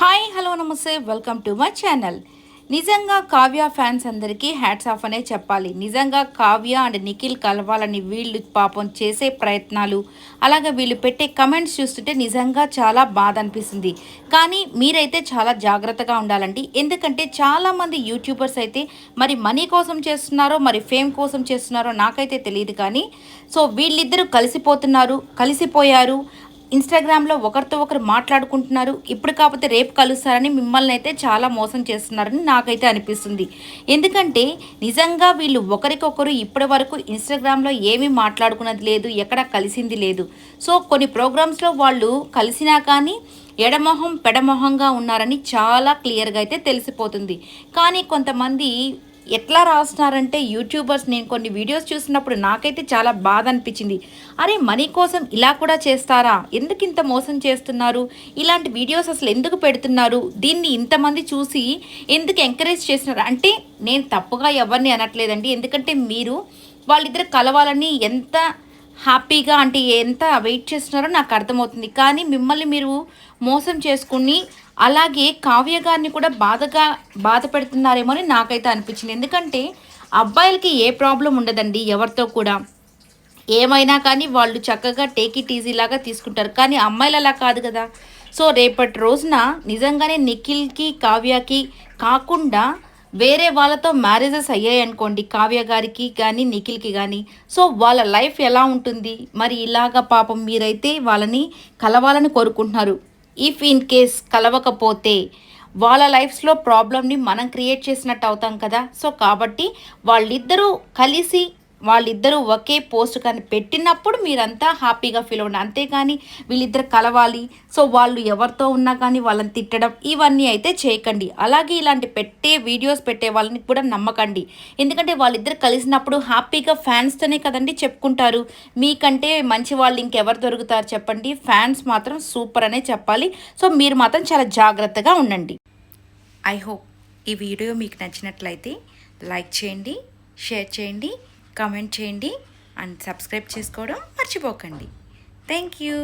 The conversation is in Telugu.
హాయ్ హలో నమస్తే. వెల్కమ్ టు మై ఛానల్ నిజంగా కావ్య ఫ్యాన్స్ అందరికీ హ్యాట్స్ ఆఫ్ అనే చెప్పాలి. నిజంగా కావ్య అండ్ నిఖిల్ కలవాలని వీళ్ళు పాపం చేసే ప్రయత్నాలు అలాగే వీళ్ళు పెట్టే కమెంట్స్ చూస్తుంటే నిజంగా చాలా బాధ అనిపిస్తుంది. కానీ మీరైతే చాలా జాగ్రత్తగా ఉండాలండి. ఎందుకంటే చాలామంది యూట్యూబర్స్ అయితే మరి మనీ కోసం చేస్తున్నారో మరి ఫేమ్ కోసం చేస్తున్నారో నాకైతే తెలియదు కానీ సో వీళ్ళిద్దరూ కలిసిపోతున్నారు కలిసిపోయారు. ఇన్స్టాగ్రామ్లో ఒకరితో ఒకరు మాట్లాడుకుంటున్నారు. ఇప్పుడు కాకపోతే రేపు కలుస్తారని మిమ్మల్ని అయితే చాలా మోసం చేస్తున్నారని నాకైతే అనిపిస్తుంది. ఎందుకంటే నిజంగా వీళ్ళు ఒకరికొకరు ఇప్పటి వరకు ఇన్స్టాగ్రామ్లో ఏమీ మాట్లాడుకున్నది లేదు ఎక్కడ కలిసింది లేదు. సో కొన్ని ప్రోగ్రామ్స్లో వాళ్ళు కలిసినా కానీ ఎడమొహం పెడమొహంగా ఉన్నారని చాలా క్లియర్గా అయితే తెలిసిపోతుంది. కానీ కొంతమంది ఎట్లా రాస్తున్నారంటే యూట్యూబర్స్ నేను కొన్ని వీడియోస్ చూసినప్పుడు నాకైతే చాలా బాధ అనిపించింది. అరే మనీ కోసం ఇలా కూడా చేస్తారా? ఎందుకు ఇంత మోసం చేస్తున్నారు? ఇలాంటి వీడియోస్ అసలు ఎందుకు పెడుతున్నారు? దీన్ని ఇంతమంది చూసి ఎందుకు ఎంకరేజ్ చేస్తున్నారు? అంటే నేను తప్పుగా ఎవరిని అనట్లేదండి. ఎందుకంటే మీరు వాళ్ళిద్దరు కలవాలని ఎంత హ్యాపీగా అంటే ఎంత వెయిట్ చేస్తున్నారో నాకు అర్థమవుతుంది. కానీ మిమ్మల్ని మీరు మోసం చేసుకుని అలాగే కావ్య గారిని కూడా బాధగా బాధ పెడుతున్నారేమో అని నాకైతే అనిపించింది. ఎందుకంటే అబ్బాయిలకి ఏ ప్రాబ్లం ఉండదండి ఎవరితో కూడా. ఏమైనా కానీ వాళ్ళు చక్కగా టేక్ ఇట్ ఈజీ లాగా తీసుకుంటారు. కానీ అమ్మాయిలు అలా కాదు కదా. సో రేపటి రోజున నిజంగానే నిఖిల్కి కావ్యకి కాకుండా వేరే వాళ్ళతో మ్యారేజెస్ అయ్యాయి అనుకోండి కావ్య గారికి కానీ నిఖిల్కి కానీ సో వాళ్ళ లైఫ్ ఎలా ఉంటుంది? మరి ఇలాగ పాపం మీరైతే వాళ్ళని కలవాలని కోరుకుంటున్నారు. ఇఫ్ ఇన్ కేస్ కలవకపోతే వాళ్ళ లైఫ్స్లో ప్రాబ్లమ్ని మనం క్రియేట్ చేసినట్టు అవుతాం కదా. సో కాబట్టి వాళ్ళిద్దరూ కలిసి వాళ్ళిద్దరూ ఒకే పోస్ట్ కానీ పెట్టినప్పుడు మీరంతా హ్యాపీగా ఫీల్ అవ్వండి. అంతేగాని వీళ్ళిద్దరు కలవాలి. సో వాళ్ళు ఎవరితో ఉన్నా కానీ వాళ్ళని తిట్టడం ఇవన్నీ అయితే చేయకండి. అలాగే ఇలాంటి పెట్టే వీడియోస్ పెట్టే వాళ్ళని కూడా నమ్మకండి. ఎందుకంటే వాళ్ళిద్దరు కలిసినప్పుడు హ్యాపీగా ఫ్యాన్స్తోనే కదండి చెప్పుకుంటారు. మీకంటే మంచి వాళ్ళు ఇంకెవరు దొరుకుతారు చెప్పండి. ఫ్యాన్స్ మాత్రం సూపర్ అనే చెప్పాలి. సో మీరు మాత్రం చాలా జాగ్రత్తగా ఉండండి. ఐ హోప్ ఈ వీడియో మీకు నచ్చినట్లయితే లైక్ చేయండి షేర్ చేయండి. కామెంట్ చేయండి అండ్ సబ్స్క్రైబ్ చేసుకోవడం మర్చిపోకండి. Thank you.